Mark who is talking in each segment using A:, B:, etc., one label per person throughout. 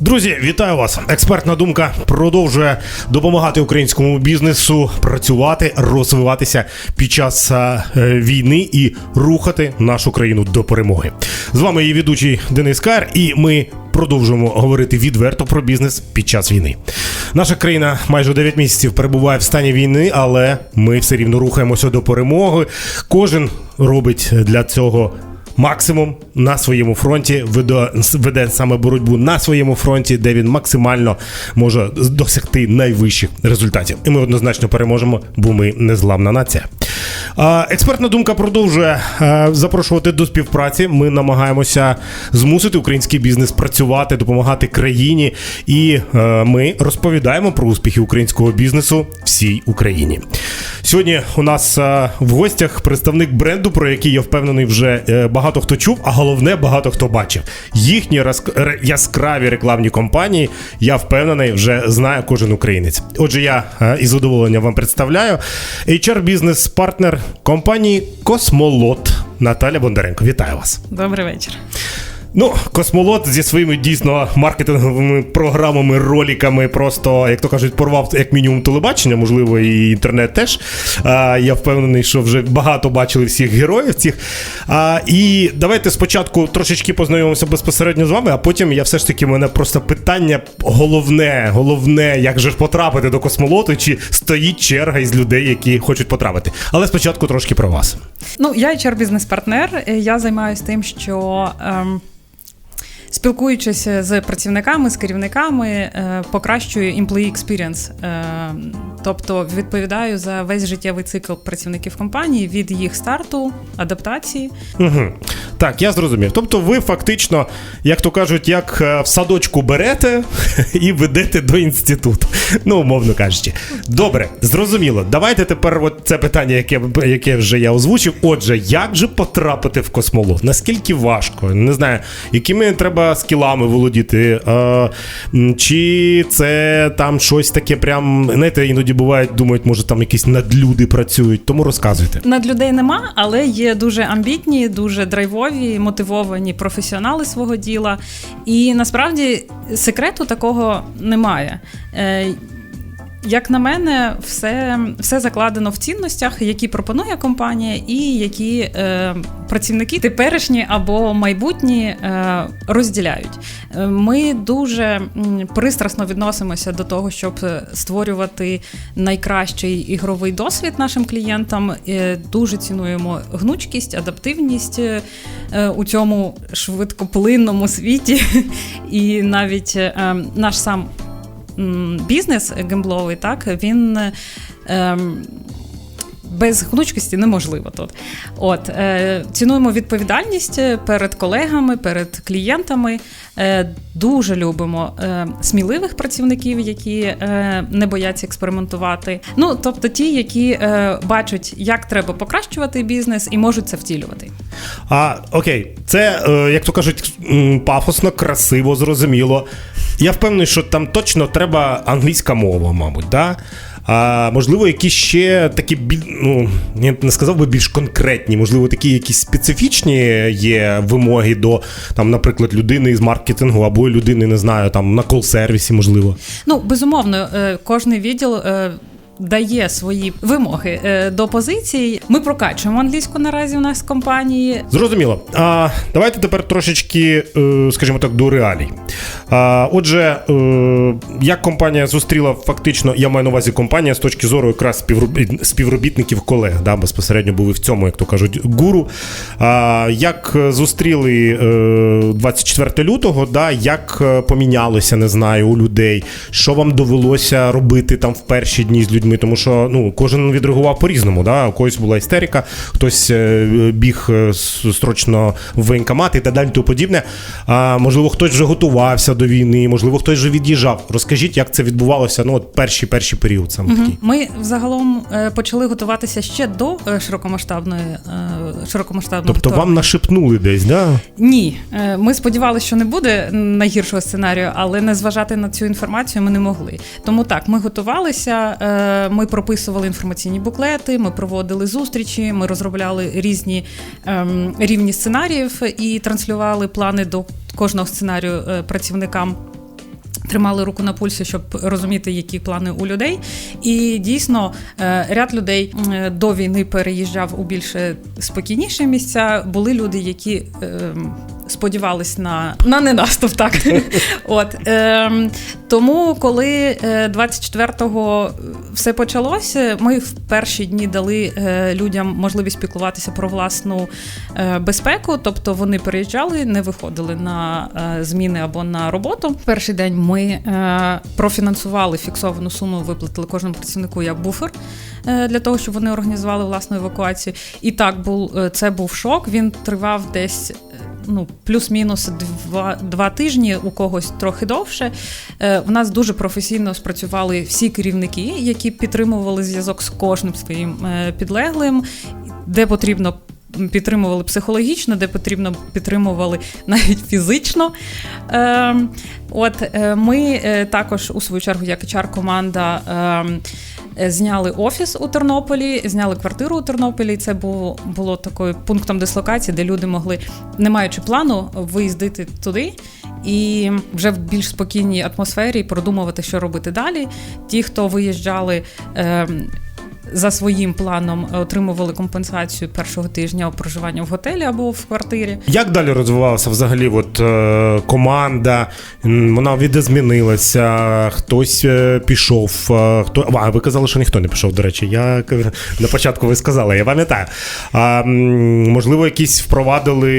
A: Друзі, вітаю вас! Експертна думка продовжує допомагати українському бізнесу працювати, розвиватися під час е, війни і рухати нашу країну до перемоги. З вами її ведучий Денис Кар, і ми продовжуємо говорити відверто про бізнес під час війни. Наша країна майже 9 місяців перебуває в стані війни, але ми все рівно рухаємося до перемоги. Кожен робить для цього максимум на своєму фронті, веде, веде саме боротьбу на своєму фронті, де він максимально може досягти найвищих результатів. І ми однозначно переможемо, бо ми незламна нація. Експертна думка продовжує е, запрошувати до співпраці. Ми намагаємося змусити український бізнес працювати, допомагати країні, і е, ми розповідаємо про успіхи українського бізнесу всій Україні. Сьогодні у нас е, в гостях представник бренду, про який я впевнений, вже е, багато хто чув, а головне багато хто бачив. Їхні розк- ре- яскраві рекламні кампанії, я впевнений, вже знає кожен українець. Отже, я е, із задоволенням вам представляю HR бізнес партнер компанії Космолот Наталя Бондаренко. Вітаю вас.
B: Добрий вечір.
A: Ну, космолот зі своїми дійсно маркетинговими програмами, роліками, просто, як то кажуть, порвав як мінімум телебачення, можливо, і інтернет теж. А, я впевнений, що вже багато бачили всіх героїв цих. А, і давайте спочатку трошечки познайомимося безпосередньо з вами, а потім я все ж таки мене просто питання головне, головне, як же ж потрапити до космолоту, чи стоїть черга із людей, які хочуть потрапити. Але спочатку трошки про вас.
B: Ну, я HR бізнес-партнер. е, Я займаюся тим, що. Ем... Спілкуючись з працівниками, з керівниками, е, покращую employee experience. Е, тобто відповідаю за весь життєвий цикл працівників компанії від їх старту, адаптації.
A: Угу. Так, я зрозумів. Тобто ви фактично, як то кажуть, як е, в садочку берете і ведете до інституту. Ну, умовно кажучи. Добре, зрозуміло. Давайте тепер от це питання, яке, яке вже я озвучив. Отже, як же потрапити в космолот? Наскільки важко? Не знаю, якими треба скілами володіти? Е, чи це там щось таке, прям, знаєте, іноді бувають, думають, може там якісь надлюди працюють. Тому розказуйте.
B: Надлюдей нема, але є дуже амбітні, дуже драйвові, мотивовані професіонали свого діла. І насправді секрету такого немає. Е, Як на мене, все, все закладено в цінностях, які пропонує компанія, і які е, працівники теперішні або майбутні е, розділяють. Е, Ми дуже пристрасно відносимося до того, щоб створювати найкращий ігровий досвід нашим клієнтам. Е, Дуже цінуємо гнучкість, адаптивність е, у цьому швидкоплинному світі. І навіть е, наш сам бізнес гембловий, так він. ем, без гнучкості неможливо тут. От е, цінуємо відповідальність е, перед колегами, перед клієнтами. Е, дуже любимо е, сміливих працівників, які е, не бояться експериментувати. Ну тобто ті, які е, бачать, як треба покращувати бізнес і можуть це втілювати.
A: А, окей, це, е, як то кажуть, пафосно, красиво, зрозуміло. Я впевнений, що там точно треба англійська мова, мабуть, да? А можливо, якісь ще такі ну, я не сказав би більш конкретні, можливо, такі якісь специфічні є вимоги до, там, наприклад, людини з маркетингу або людини, не знаю, там на кол-сервісі, можливо.
B: Ну, безумовно, е, кожний відділ. Дає свої вимоги е, до позицій. Ми прокачуємо англійську наразі у нас в компанії.
A: Зрозуміло. А, давайте тепер трошечки, е, скажімо так, до реалій. А, отже, е, як компанія зустріла фактично, я маю на увазі компанія з точки зору якраз співробітників колег, да, безпосередньо були в цьому, як то кажуть, гуру. Як зустріли е, 24 лютого, да, як помінялося, не знаю, у людей, що вам довелося робити там в перші дні з людьми, тому що ну, кожен відреагував по-різному. Да? У когось була істерика, хтось е, біг е, строчно в воєнкомат і так далі, тому подібне. А, можливо, хтось вже готувався до війни, можливо, хтось вже від'їжджав. Розкажіть, як це відбувалося ну, от перший перший період саме такий.
B: Ми взагалом е, почали готуватися ще до широкомасштабної широкомасштабного
A: Тобто вам
B: вторгнення.
A: нашепнули десь, да?
B: Ні, ми сподівалися, що не буде найгіршого сценарію, але не зважати на цю інформацію ми не могли. Тому так, ми готувалися, ми прописували інформаційні буклети, ми проводили зустрічі, ми розробляли різні ем, рівні сценаріїв і транслювали плани до кожного сценарію е, працівникам. Тримали руку на пульсі, щоб розуміти, які плани у людей. І дійсно е, ряд людей до війни переїжджав у більш спокійніші місця. Були люди, які е, сподівались на, на ненаступ. Так от е, тому, коли е, 24-го все почалося, ми в перші дні дали е, людям можливість піклуватися про власну е, безпеку. Тобто вони переїжджали, не виходили на е, зміни або на роботу. Перший день ми е, профінансували фіксовану суму, виплатили кожному працівнику як буфер е, для того, щоб вони організували власну евакуацію. І так був е, це був шок. Він тривав десь. Ну, плюс-мінус два, два тижні, у когось трохи довше. Е, в нас дуже професійно спрацювали всі керівники, які підтримували зв'язок з кожним своїм е, підлеглим, де потрібно. Підтримували психологічно, де потрібно підтримували навіть фізично. Е, от ми е, також у свою чергу, як hr команда е, е, зняли офіс у Тернополі, зняли квартиру у Тернополі. Це було, було такою пунктом дислокації, де люди могли, не маючи плану, виїздити туди і вже в більш спокійній атмосфері продумувати, що робити далі. Ті, хто виїжджали. Е, за своїм планом отримували компенсацію першого тижня проживання в готелі або в квартирі.
A: Як далі розвивалася взагалі от, е, команда? Вона відозмінилася, хтось е, пішов. е, Хто... А, ви казали, що ніхто не пішов, до речі. Я на початку ви сказали, я пам'ятаю. А, можливо, якісь впровадили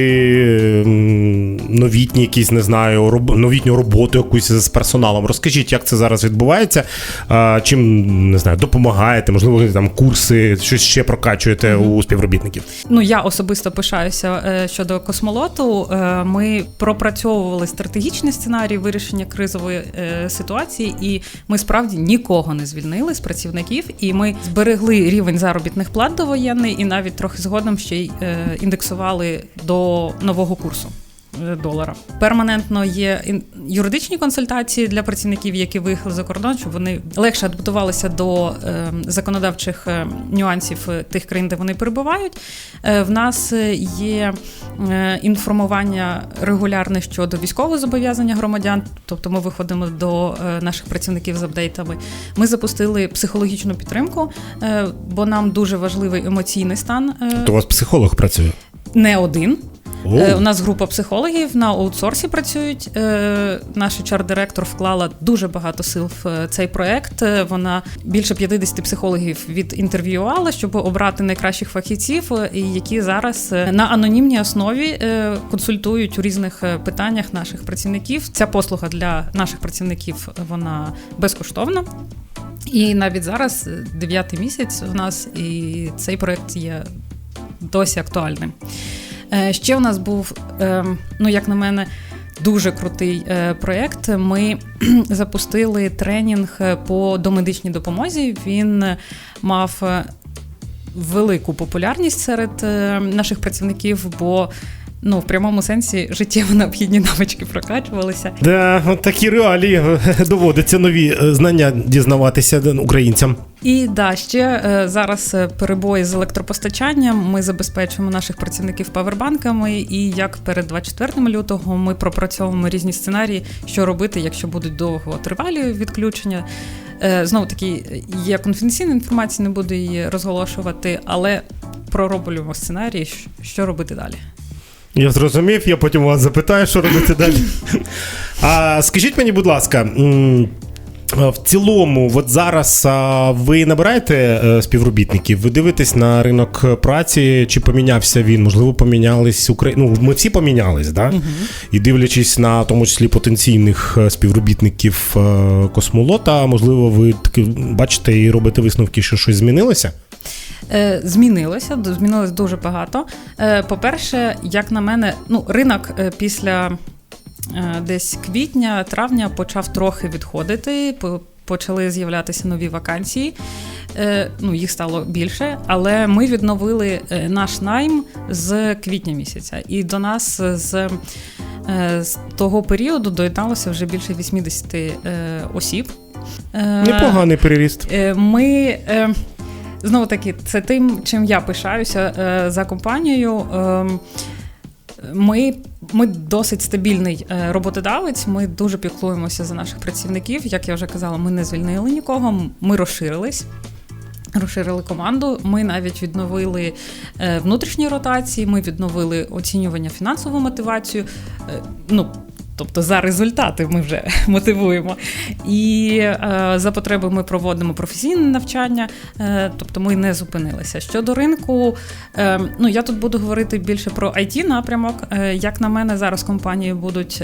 A: новітні, якісь, не знаю, роб... новітню роботу якусь з персоналом. Розкажіть, як це зараз відбувається? А, чим не знаю, допомагаєте? Можливо, там курси, щось ще прокачуєте у співробітників?
B: Ну я особисто пишаюся е, щодо космолоту. Е, Ми пропрацьовували стратегічний сценарій вирішення кризової е, ситуації, і ми справді нікого не звільнили з працівників. І ми зберегли рівень заробітних плат довоєнний, і навіть трохи згодом ще й індексували до нового курсу. Долара перманентно є юридичні консультації для працівників, які виїхали за кордон, щоб вони легше адаптувалися до е, законодавчих е, нюансів е, тих країн, де вони перебувають. Е, в нас е, є інформування регулярне щодо військового зобов'язання громадян. Тобто ми виходимо до наших працівників з апдейтами. Ми запустили психологічну підтримку, бо нам дуже важливий емоційний стан.
A: То у вас психолог працює?
B: не один. Е, У нас група психологів на аутсорсі працюють. Е, Наш HR-директор вклала дуже багато сил в е, цей проект. Е, Вона більше 50 психологів відінтерв'ювала, щоб обрати найкращих фахівців, е, які зараз на анонімній основі консультують у різних питаннях наших працівників. Ця послуга для наших працівників вона безкоштовна. І навіть зараз дев'ятий місяць у нас, і цей проект є досі актуальним. Е, Ще у нас був, е, ну як на мене, дуже крутий е, проєкт. Ми запустили тренінг по домедичній допомозі. Він мав велику популярність серед наших працівників, бо ну, в прямому сенсі життєво необхідні навички прокачувалися.
A: Да, от такі реалії доводиться нові е, знання дізнаватися е, українцям.
B: І да, ще е, зараз е, перебої з електропостачанням. Ми забезпечуємо наших працівників павербанками. І як перед 24 лютого ми пропрацьовуємо різні сценарії, що робити, якщо будуть довготривалі відключення. Е, Знову таки, є конфіденційна інформація, не буду її розголошувати, але пророблюємо сценарії, що робити далі.
A: Я зрозумів, я потім вас запитаю, що робити далі. А скажіть мені, будь ласка. В цілому, от зараз а, ви набираєте е, співробітників, ви дивитесь на ринок праці, чи помінявся він? Можливо, помінялись Украї... Ну, ми всі помінялись, да? І дивлячись на в тому числі потенційних е, співробітників е, космолота, можливо, ви таки бачите і робите висновки, що щось змінилося?
B: Е, Змінилося, змінилось дуже багато. Е, По-перше, як на мене, ну, ринок е, після десь квітня, травня почав трохи відходити. Почали з'являтися нові вакансії. Ну, їх стало більше, але ми відновили наш найм з квітня місяця. І до нас з, з того періоду доєдналося вже більше 80 е, осіб.
A: Непоганий переріст.
B: Е, Ми знову таки, це тим, чим я пишаюся е, за компанією. Ем, Ми, ми досить стабільний е, роботодавець. Ми дуже піклуємося за наших працівників. Як я вже казала, ми не звільнили нікого. Ми розширились. Розширили команду. Ми навіть відновили е, внутрішні ротації. Ми відновили оцінювання фінансову мотивацію. Ну, тобто за результати ми вже мотивуємо. І е, за потреби ми проводимо професійне навчання, е, тобто ми не зупинилися. Щодо ринку, е, ну я тут буду говорити більше про it напрямок. Як на мене, зараз компанії будуть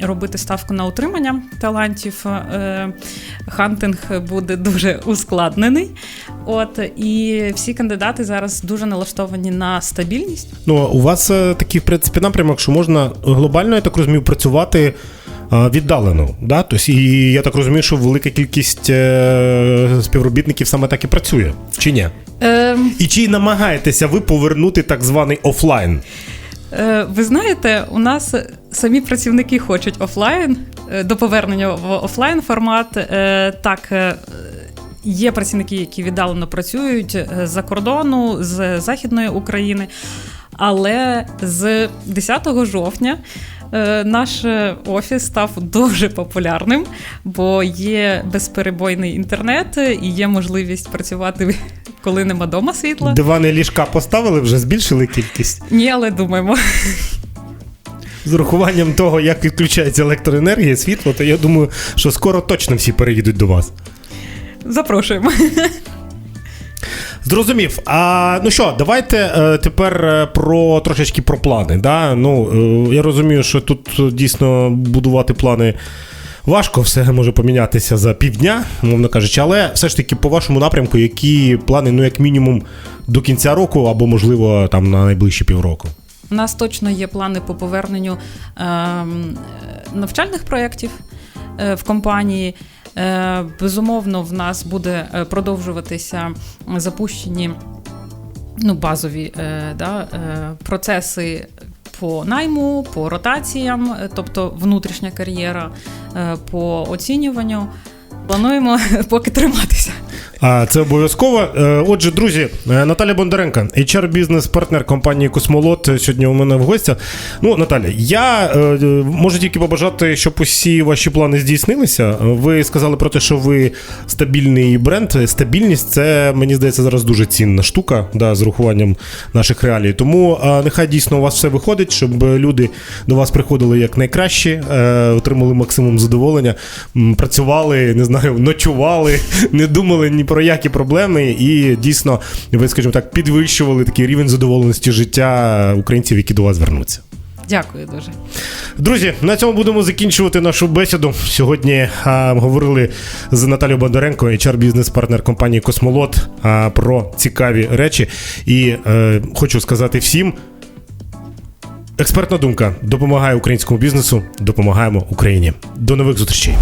B: робити ставку на утримання талантів. Хантинг буде дуже ускладнений. От і всі кандидати зараз дуже налаштовані на стабільність.
A: Ну, у вас такий, в принципі, напрямок, що можна глобально, я так розумію, працювати е, віддалено. Да? Тобто, і я так розумію, що велика кількість е, співробітників саме так і працює. Чи ні?
B: Е,
A: І чи намагаєтеся ви повернути так званий офлайн?
B: Е, Ви знаєте, у нас самі працівники хочуть офлайн до повернення в офлайн формат. Е, Так, є працівники, які віддалено працюють з-за кордону, з Західної України. Але з 10 жовтня наш е, офіс став дуже популярним, бо є безперебойний інтернет і є можливість працювати, коли нема дома світла.
A: Дивани ліжка поставили, вже збільшили кількість.
B: Ні, але думаємо.
A: З урахуванням того, як відключається електроенергія, світло, то я думаю, що скоро точно всі переїдуть до вас.
B: Запрошуємо.
A: Зрозумів. А ну що, давайте е, тепер е, про трошечки про плани. Да? Ну, е, я розумію, що тут е, дійсно будувати плани важко, все може помінятися за півдня, мовно кажучи, але все ж таки, по вашому напрямку, які плани, ну, як мінімум, до кінця року або, можливо, там на найближчі півроку.
B: У нас точно є плани по поверненню ем, навчальних проєктів е, в компанії. Е, Безумовно, в нас буде е, продовжуватися запущені ну, базові е, да, е, процеси по найму, по ротаціям, е, тобто внутрішня кар'єра, е, по оцінюванню. Плануємо поки триматися.
A: А це обов'язково. Е, Отже, друзі, е, Наталя Бондаренко, HR бізнес партнер компанії Космолот. Сьогодні у мене в гостях. Ну, Наталя, я е, можу тільки побажати, щоб усі ваші плани здійснилися. Ви сказали про те, що ви стабільний бренд. Стабільність це мені здається зараз дуже цінна штука, да, з урахуванням наших реалій. Тому нехай дійсно у вас все виходить, щоб люди до вас приходили як найкраще, отримали максимум задоволення, працювали, не знаю, ночували, не думали ні про які проблеми, і дійсно, ви, скажімо так, підвищували такий рівень задоволеності життя українців, які до вас звернуться.
B: Дякую дуже.
A: Друзі, на цьому будемо закінчувати нашу бесіду. Сьогодні а, говорили з Наталією Бондаренко, HR бізнес-партнер компанії Космолот а, про цікаві речі. І е, хочу сказати всім. Експертна думка допомагає українському бізнесу, допомагаємо Україні. До нових зустрічей.